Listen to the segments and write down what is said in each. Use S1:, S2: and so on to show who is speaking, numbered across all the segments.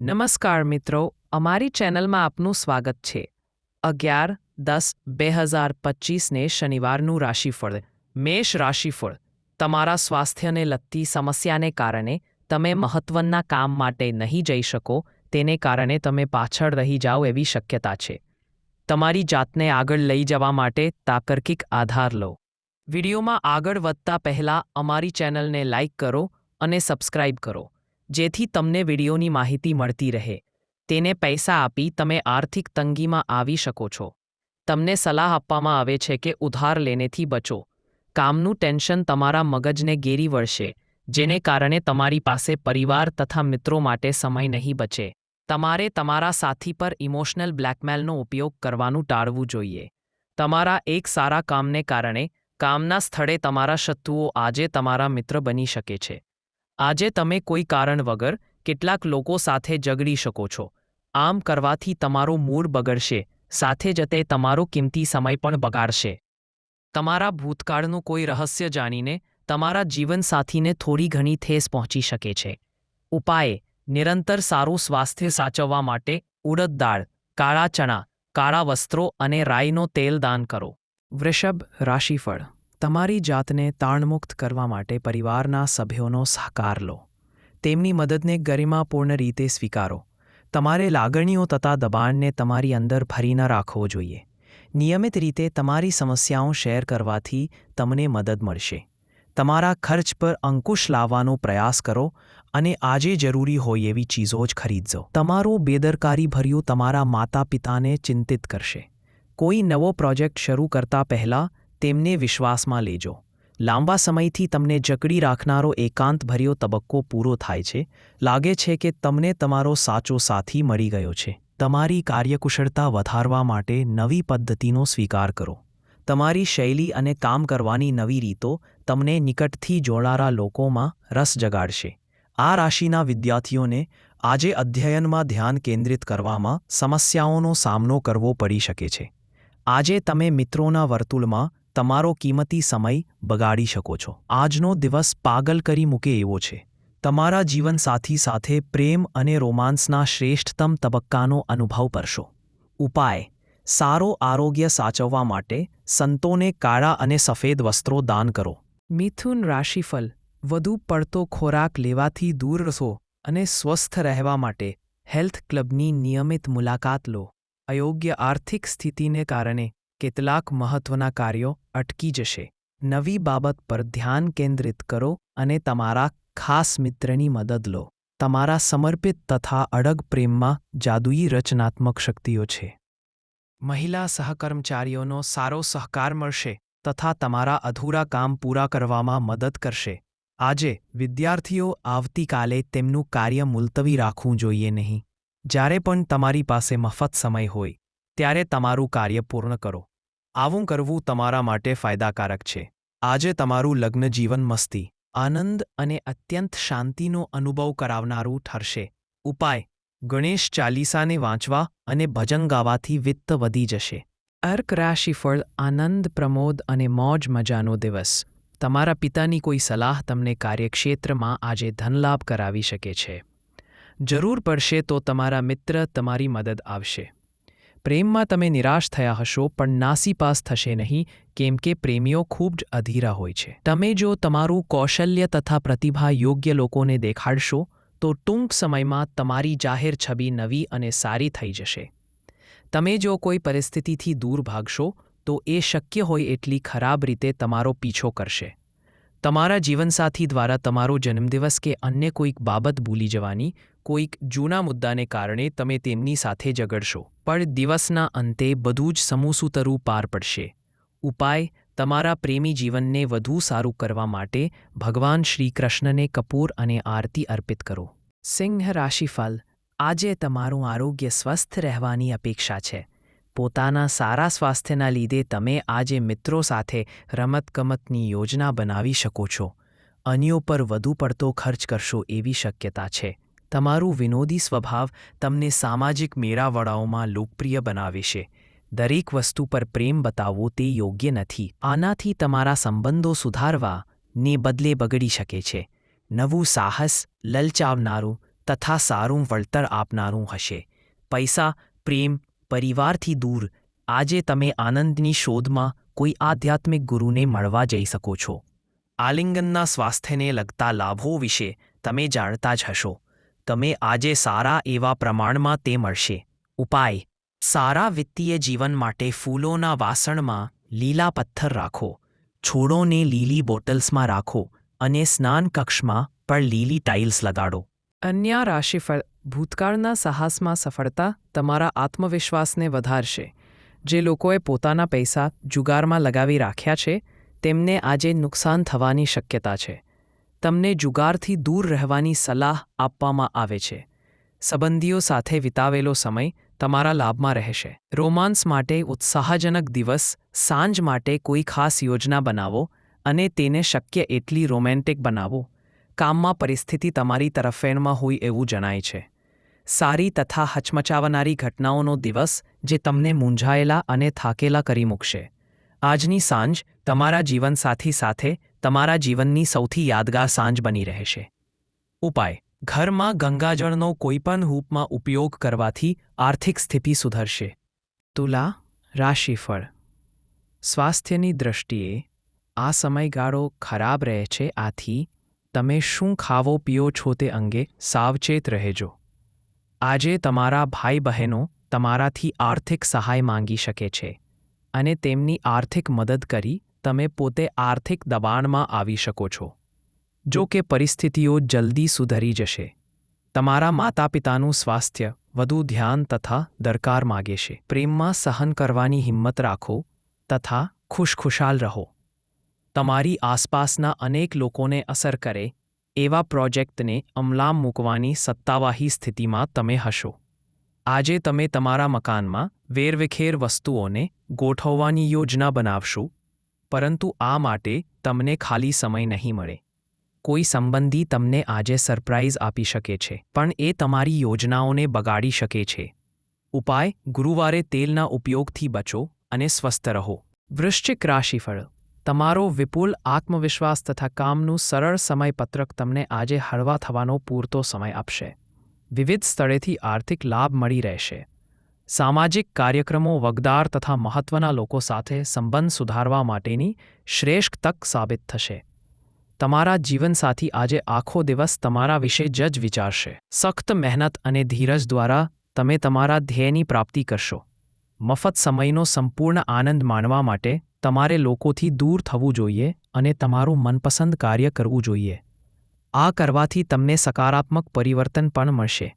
S1: નમસ્કાર મિત્રો, અમારી ચેનલમાં આપનું સ્વાગત છે. અગિયાર, દસ, બે હજાર પચીસને શનિવારનું રાશિફળ, મેષ રાશિફળ. તમારા સ્વાસ્થ્યને લગતી સમસ્યાને કારણે તમે મહત્વના કામ માટે નહીં જઈ શકો, તેને કારણે તમે પાછળ રહી જાઓ એવી શક્યતા છે. તમારી જાતને આગળ લઈ જવા માટે તાકર્કિક આધાર લો. વિડીયોમાં આગળ વધતા પહેલાં અમારી ચેનલને લાઇક કરો અને સબસ્ક્રાઇબ કરો. જેથી તમને વિડીયોની માહિતી મળતી રહે. તેને પૈસા આપી તમે આર્થિક તંગીમાં આવી શકો છો. તમને સલાહ આપવામાં આવે છે કે ઉધાર લેનેથી બચો. કામનું ટેન્શન તમારા મગજને ગેરી વળશે, જેને કારણે તમારી પાસે પરિવાર તથા મિત્રો માટે સમય નહીં બચે. તમારે તમારા સાથી પર ઇમોશનલ બ્લેકમેલનો ઉપયોગ કરવાનું ટાળવું જોઈએ. તમારા એક સારા કામને કારણે, કામના સ્થળે તમારા શત્રુઓ આજે તમારા મિત્ર બની શકે છે. આજે તમે કોઈ કારણ વગર કેટલાક લોકો સાથે ઝઘડી શકો છો. આમ કરવાથી તમારો મૂડ બગડશે, સાથે જ તે તમારો કિંમતી સમય પણ બગાડશે. તમારા ભૂતકાળનું કોઈ રહસ્ય જાણીને તમારા જીવનસાથીને થોડી ઘણી ઠેસ પહોંચી શકે છે. ઉપાય, નિરંતર સારું સ્વાસ્થ્ય સાચવવા માટે ઉડદ દાળ, કાળા ચણા, કાળા વસ્ત્રો અને રાઈનો તેલ દાન કરો. વૃષભ રાશિફળ તમારી જાતને તાણમુક્ત કરવા માટે પરિવારના સભ્યોનો સહકાર લો. તેમની મદદને ગરિમાપૂર્ણ રીતે સ્વીકારો. તમારે લાગણીઓ તથા દબાણને તમારી અંદર ભરી ન રાખવો જોઈએ. નિયમિત રીતે તમારી સમસ્યાઓ શેર કરવાથી તમને મદદ મળશે. તમારા ખર્ચ પર અંકુશ લાવવાનો પ્રયાસ કરો અને આજે જરૂરી હોય એવી ચીજો જ ખરીદજો. તમારું બેદરકારીભર્યું તમારા માતા પિતાને ચિંતિત કરશે. કોઈ નવો પ્રોજેક્ટ શરૂ કરતા પહેલાં તેમને વિશ્વાસમાં લેજો. લાંબા સમયથી તમને જકડી રાખનારો એકાંતભર્યો તબક્કો પૂરો થાય છે. લાગે છે કે તમને તમારો સાચો સાથી મળી ગયો છે. તમારી કાર્યકુશળતા વધારવા માટે નવી પદ્ધતિનો સ્વીકાર કરો. તમારી શૈલી અને કામ કરવાની નવી રીતો તમને નિકટથી જોડારા લોકોમાં રસ જગાડશે. આ રાશિના વિદ્યાર્થીઓને આજે અધ્યયનમાં ધ્યાન કેન્દ્રિત કરવામાં સમસ્યાઓનો સામનો કરવો પડી શકે છે. આજે તમે મિત્રોના વર્તુળમાં તમારો કિંમતી સમય બગાડી શકો છો. આજનો દિવસ પાગલ કરી મૂકે એવો છે. તમારા જીવનસાથી સાથે પ્રેમ અને રોમાન્સના શ્રેષ્ઠતમ તબક્કાનો અનુભવ કરશો. ઉપાય. સારો આરોગ્ય સાચવવા માટે સંતોને કાળા અને સફેદ વસ્ત્રો દાન કરો. મિથુન રાશિફલ વધુ પડતો ખોરાક લેવાથી દૂર રહો અને સ્વસ્થ રહેવા માટે હેલ્થ ક્લબની નિયમિત મુલાકાત લો. અયોગ્ય આર્થિક સ્થિતિને કારણે કેટલાક મહત્વના કાર્યો અટકી જશે. નવી બાબત પર ધ્યાન કેન્દ્રિત કરો અને તમારા ખાસ મિત્રની મદદ લો. તમારા સમર્પિત તથા અડગ પ્રેમમાં જાદુઈ રચનાત્મક શક્તિઓ છે. મહિલા સહકર્મચારીઓનો સારો સહકાર મળશે તથા તમારા અધૂરા કામ પૂરા કરવામાં મદદ કરશે. આજે વિદ્યાર્થીઓ આવતીકાલે તેમનું કાર્ય મુલતવી રાખવું જોઈએ નહીં. જ્યારે પણ તમારી પાસે મફત સમય હોય, ત્યારે તમારું કાર્ય પૂર્ણ કરો. આવું કરવું તમારા માટે ફાયદાકારક છે. આજે તમારું લગ્ન જીવન મસ્તી, આનંદ અને અત્યંત શાંતિનો અનુભવ કરાવનારું ઠરશે. ઉપાય, ગણેશ ચાલીસાને વાંચવા અને ભજન ગાવાથી વિત્ત વધી જશે. અર્ક રાશિફળ, આનંદ, પ્રમોદ અને મોજ મજાનો દિવસ. તમારા પિતાની કોઈ સલાહ તમને કાર્યક્ષેત્રમાં આજે ધનલાભ કરાવી શકે છે. જરૂર પડશે તો તમારા મિત્ર તમારી મદદ આવશે. પ્રેમમાં તમે નિરાશ થયા હશો, પણ નાસીપાસ થશે નહીં, કેમ કે પ્રેમીઓ ખૂબ જ અધીરા હોય છે. તમે જો તમારું કૌશલ્ય તથા પ્રતિભા યોગ્ય લોકોને દેખાડશો, તો ટૂંક સમયમાં તમારી જાહેર છબી નવી અને સારી થઈ જશે. તમે જો કોઈ પરિસ્થિતિથી દૂર ભાગશો, તો એ શક્ય હોય એટલી ખરાબ રીતે તમારો પીછો કરશે. તમારા જીવનસાથી દ્વારા તમારો જન્મદિવસ કે અન્ય કોઈક બાબત ભૂલી જવાની, કોઈક જૂના મુદ્દાને કારણે તમે તેમની સાથે ઝઘડશો. પણ દિવસના અંતે બધું જ સમૂસુતરું પાર પડશે. ઉપાય, તમારા પ્રેમી જીવનને વધુ સારું કરવા માટે ભગવાન શ્રી કૃષ્ણને કપૂર અને આરતી અર્પિત કરો. સિંહ રાશિફલ આજે તમારું આરોગ્ય સ્વસ્થ રહેવાની અપેક્ષા છે. પોતાના સારા સ્વાસ્થ્યના લીધે તમે આજે મિત્રો સાથે રમતગમતની યોજના બનાવી શકો છો. અન્યો પર વધુ પડતો ખર્ચ કરશો એવી શક્યતા છે. તમારું વિનોદી સ્વભાવ તમને સામાજિક મેળાવડાઓમાં લોકપ્રિય બનાવે છે. દરેક વસ્તુ પર પ્રેમ બતાવવો તે યોગ્ય નથી. આનાથી તમારા સંબંધો સુધારવા ને બદલે બગડી શકે છે. નવું સાહસ લલચાવનારું તથા સારું વળતર આપનારું હશે. પૈસા, પ્રેમ પરિવારથી દૂર, આજે તમે આનંદની શોધમાં કોઈ આધ્યાત્મિક ગુરુને મળવા જઈ શકો છો. આલિંગનના સ્વાસ્થ્યને લગતા લાભો વિશે તમે જાણતા જ હશો. તમે આજે સારા એવા પ્રમાણમાં તે મળશે. ઉપાય. સારા વિત્તીય જીવન માટે ફૂલોના વાસણમાં લીલા પથ્થર રાખો. છોડોને લીલી બોટલ્સમાં રાખો અને સ્નાન કક્ષમાં પણ લીલી ટાઇલ્સ લગાડો. અન્ય રાશિફળ ભૂતકાળના સાહસમાં સફળતા તમારા આત્મવિશ્વાસને વધારશે. જે લોકોએ પોતાના પૈસા જુગારમાં લગાવી રાખ્યા છે, તેમને આજે નુકસાન થવાની શક્યતા છે. તમને જુગારથી દૂર રહેવાની સલાહ આપવામાં આવે છે. સંબંધીઓ સાથે વિતાવેલો સમય તમારા લાભમાં રહેશે. રોમાન્સ માટે ઉત્સાહજનક દિવસ, સાંજ માટે કોઈ ખાસ યોજના બનાવો અને તેને શક્ય એટલી રોમેન્ટિક બનાવો. કામમાં પરિસ્થિતિ તમારી તરફેણમાં હોય એવું જણાય છે. સારી તથા હચમચાવનારી ઘટનાઓનો દિવસ જે તમને મૂંઝાયેલા અને થાકેલા કરી મૂકશે. આજની સાંજ તમારા જીવનસાથી સાથે તમારા જીવનની સૌથી યાદગાર સાંજ બની રહેશે. ઉપાય. ઘરમાં ગંગાજળનો કોઈપણ રૂપમાં ઉપયોગ કરવાથી આર્થિક સ્થિતિ સુધરશે. તુલા. રાશિફળ. સ્વાસ્થ્યની દૃષ્ટિએ આ સમયગાળો ખરાબ રહે છે આથી તમે શું ખાવો પીઓ છો તે અંગે સાવચેત રહેજો. આજે તમારા ભાઈ બહેનો તમારાથી આર્થિક સહાય માંગી શકે છે અને તેમની આર્થિક મદદ કરી તમે પોતે આર્થિક દબાણમાં આવી શકો છો. જો કે પરિસ્થિતિઓ જલ્દી સુધરી જશે. તમારા માતા પિતાનું સ્વાસ્થ્ય વધુ ધ્યાન તથા દરકાર માગે છે. પ્રેમમાં સહન કરવાની હિંમત રાખો તથા ખુશખુશાલ રહો. તમારી આસપાસના અનેક લોકોને અસર કરે, એવા પ્રોજેક્ટને અમલામ મૂકવાની સત્તાવાહી સ્થિતિમાં તમે હશો. આજે તમે તમારા મકાનમાં વેરવિખેર વસ્તુઓને ગોઠવવાની યોજના બનાવશો, પરંતુ આ માટે તમને ખાલી સમય નહીં મળે. કોઈ સંબંધી તમને આજે સરપ્રાઇઝ આપી શકે છે, પણ એ તમારી યોજનાઓને બગાડી શકે છે. ઉપાય, ગુરુવારે તેલના ઉપયોગથી બચો અને સ્વસ્થ રહો. વૃશ્ચિક રાશિફળ તમારો વિપુલ આત્મવિશ્વાસ તથા કામનું સરળ સમયપત્રક તમને આજે હળવા થવાનો પૂરતો સમય આપશે. વિવિધ સ્થળેથી આર્થિક લાભ મળી રહેશે. સામાજિક કાર્યક્રમો વગદાર તથા મહત્વના લોકો સાથે સંબંધ સુધારવા માટેની શ્રેષ્ઠ તક સાબિત થશે. તમારા જીવનસાથી આજે આખો દિવસ તમારા વિશે જ જ વિચારશે. સખ્ત મહેનત અને ધીરજ દ્વારા તમે તમારા ધ્યેયની પ્રાપ્તિ કરશો. મફત સમયનો સંપૂર્ણ આનંદ માણવા માટે તમારે લોકોથી દૂર થવું જોઈએ અને તમારું મનપસંદ કાર્ય કરવું જોઈએ. આ કરવાથી તમને સકારાત્મક પરિવર્તન પણ મળશે.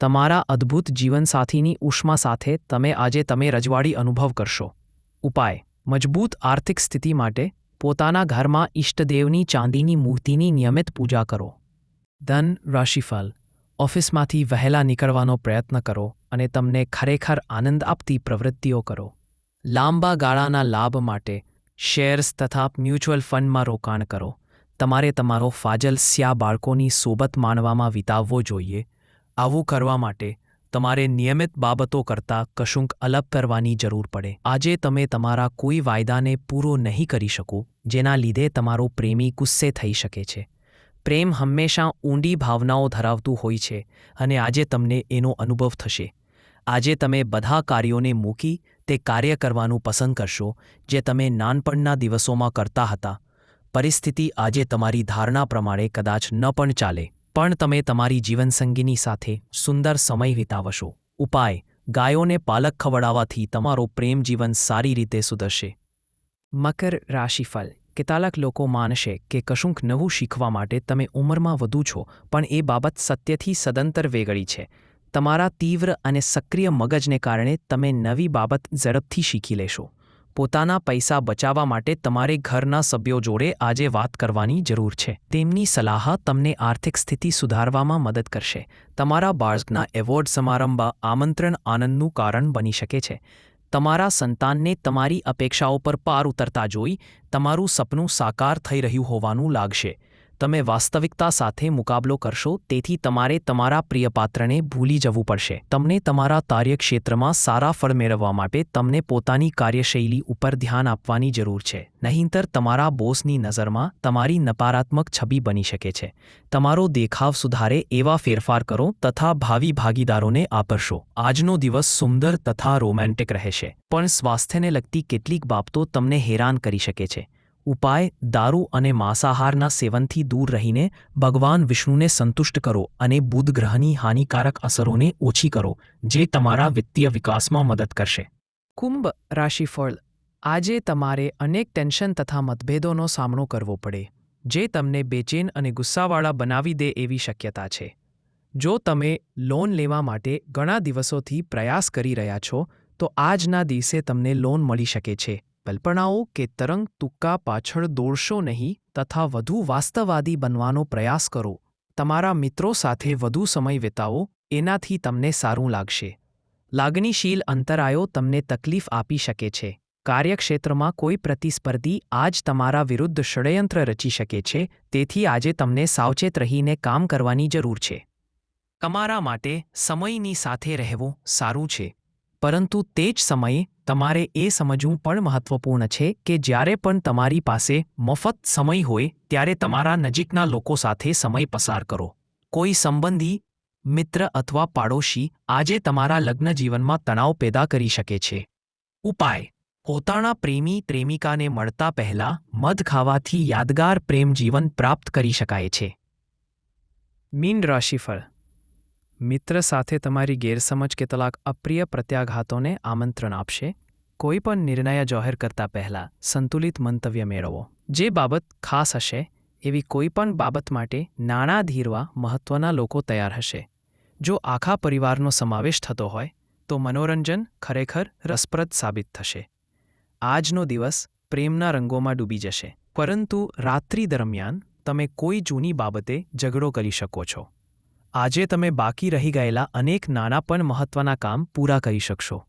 S1: તમારા અદ્ભુત જીવનસાથીની ઉષ્મા સાથે તમે આજે તમે રજવાડી અનુભવ કરશો. ઉપાય. મજબૂત આર્થિક સ્થિતિ માટે પોતાના ઘરમાં ઇષ્ટદેવની ચાંદીની મૂર્તિની નિયમિત પૂજા કરો. ધન, રાશિફળ. ઓફિસમાંથી વહેલા નીકળવાનો પ્રયત્ન કરો અને તમને ખરેખર આનંદ આપતી પ્રવૃત્તિઓ કરો. લાંબા ગાળાના લાભ માટે શેર્સ તથા મ્યુચ્યુઅલ ફંડમાં રોકાણ કરો. તમારે તમારો ફાજલ સ્યા બાળકોની સોબત માનવામાં વિતાવવો જોઈએ. આવું કરવા માટે તમારે નિયમિત બાબતો કરતાં કશુંક અલગ કરવાની જરૂર પડે. આજે તમે તમારા કોઈ વાયદાને પૂરો નહીં કરી શકો, જેના લીધે તમારો પ્રેમી ગુસ્સે થઈ શકે છે. પ્રેમ હંમેશા ઊંડી ભાવનાઓ ધરાવતું હોય છે અને આજે તમને એનો અનુભવ થશે. આજે તમે બધા કાર્યોને મૂકી તે કાર્ય કરવાનું પસંદ કરશો, જે તમે નાનપણના દિવસોમાં કરતા હતા. પરિસ્થિતિ આજે તમારી ધારણા પ્રમાણે કદાચ ન પણ ચાલે, પણ તમે તમારી જીવનસંગીની સાથે સુંદર સમય વિતાવશો. ઉપાય, ગાયોને પાલક ખવડાવવાથી તમારો પ્રેમ જીવન સારી રીતે સુધરશે. મકર રાશિફળ, કેટલાક લોકો માનશે કે કશુંક નવું શીખવા માટે તમે ઉંમરમાં વધુ છો, પણ એ બાબત સત્યથી સદંતર વેગળી છે. તમારા તીવ્ર અને સક્રિય મગજને કારણે તમે નવી બાબત ઝડપથી શીખી લેશો. પોતાના પૈસા બચાવવા માટે તમારે ઘરના સભ્યો જોડે આજે વાત કરવાની જરૂર છે. તેમની સલાહ તમને આર્થિક સ્થિતિ સુધારવામાં મદદ કરશે. તમારા બાળકના એવોર્ડ સમારંભ આમંત્રણ આનંદનું કારણ બની શકે છે. તમારા સંતાનને તમારી અપેક્ષાઓ પર પાર ઉતરતા જોઈ તમારું સપનું સાકાર થઈ રહ્યું હોવાનું લાગશે. તમે વાસ્તવિકતા સાથે મુકાબલો કરશો, તેથી તમારે તમારા પ્રિયપાત્રને ભૂલી જવું પડશે. તમને તમારા કાર્યક્ષેત્રમાં સારા ફળ મેળવવા માટે તમને પોતાની કાર્યશૈલી ઉપર ધ્યાન આપવાની જરૂર છે. નહીંતર તમારા બોસની નજરમાં તમારી નકારાત્મક છબી બની શકે છે. તમારો દેખાવ સુધારે, એવા ફેરફાર કરો તથા ભાવિ ભાગીદારોને આપરશો આજનો દિવસ સુંદર તથા રોમેન્ટિક રહેશે. પણ સ્વાસ્થ્યને લગતી કેટલીક બાબતો તમને હેરાન કરી શકે છે. ઉપાય, દારૂ અને માંસાહારના સેવનથી દૂર રહીને ભગવાન વિષ્ણુને સંતુષ્ટ કરો અને બુધ ગ્રહની હાનિકારક અસરોને ઓછી કરો, જે તમારા વિત્તીય વિકાસમાં મદદ કરશે. કુંભ રાશિફળ. આજે તમારે અનેક ટેન્શન તથા મતભેદોનો સામનો કરવો પડે, જે તમને બેચેન અને ગુસ્સાવાળા બનાવી દે એવી શક્યતા છે. જો તમે લોન લેવા માટે ઘણા દિવસોથી પ્રયાસ કરી રહ્યા છો, તો આજના દિવસે તમને લોન મળી શકે છે. કલ્પનાઓ કે તરંગ તુક્કા પાછળ દોડશો નહીં તથા વધુ વાસ્તવવાદી બનવાનો પ્રયાસ કરો. તમારા મિત્રો સાથે વધુ સમય વિતાવો, એનાથી તમને સારું લાગશે. લાગણીશીલ અંતરાયો તમને તકલીફ આપી શકે છે. કાર્યક્ષેત્રમાં કોઈ પ્રતિસ્પર્ધી આજ તમારા વિરુદ્ધ ષડયંત્ર રચી શકે છે, તેથી આજે તમને સાવચેત રહીને કામ કરવાની જરૂર છે. તમારા માટે સમયની સાથે રહેવું સારું છે. પરંતુ તે જ સમયે તમારે એ સમજવું પણ મહત્વપૂર્ણ છે કે જ્યારે પણ તમારી પાસે મફત સમય હોય, ત્યારે તમારા નજીકના લોકો સાથે સમય પસાર કરો. કોઈ સંબંધી, મિત્ર અથવા પાડોશી આજે તમારા લગ્ન જીવનમાં તણાવ પેદા કરી શકે છે. ઉપાય. પોતાના પ્રેમી, પ્રેમિકાને મળતા પહેલા મધ ખાવાથી યાદગાર પ્રેમ જીવન પ્રાપ્ત કરી શકાય છે. મીન રાશિફળ. મિત્ર સાથે તમારી ગેરસમજ કે તલાક અપ્રિય પ્રત્યાઘાતોને આમંત્રણ આપશે, કોઈ પણ નિર્ણય જાહેર કરતા પહેલાં સંતુલિત મંતવ્ય મેળવો. જે બાબત ખાસ હશે, એવી કોઈ પણ બાબત માટે નાણાં ધીરવા મહત્ત્વના લોકો તૈયાર હશે. જો આખા પરિવારનો સમાવેશ થતો હોય, તો મનોરંજન ખરેખર રસપ્રદ સાબિત થશે. આજનો દિવસ પ્રેમના રંગોમાં ડૂબી જશે. પરંતુ રાત્રિ દરમિયાન તમે કોઈ જૂની બાબતે ઝઘડો કરી શકો છો. આજે તમે બાકી રહી ગયેલા અનેક નાના પણ મહત્વના કામ પૂરા કરી શકશો.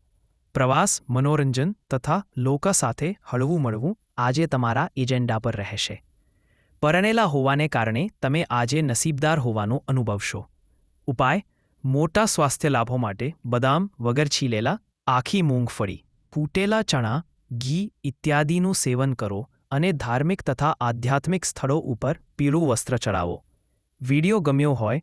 S1: પ્રવાસ, મનોરંજન તથા લોકો સાથે હળવું મળવું આજે તમારા એજન્ડા પર રહેશે. પરણેલા હોવાને કારણે તમે આજે નસીબદાર હોવાનું અનુભવશો. ઉપાય, મોટા સ્વાસ્થ્ય લાભો માટે બદામ વગર છીલેલા, આખી મૂંગફળી ફૂટેલા ચણા, ઘી ઇત્યાદિનું સેવન કરો અને ધાર્મિક તથા આધ્યાત્મિક સ્થળો ઉપર પીળું વસ્ત્ર ચડાવો વિડિયો ગમ્યો હોય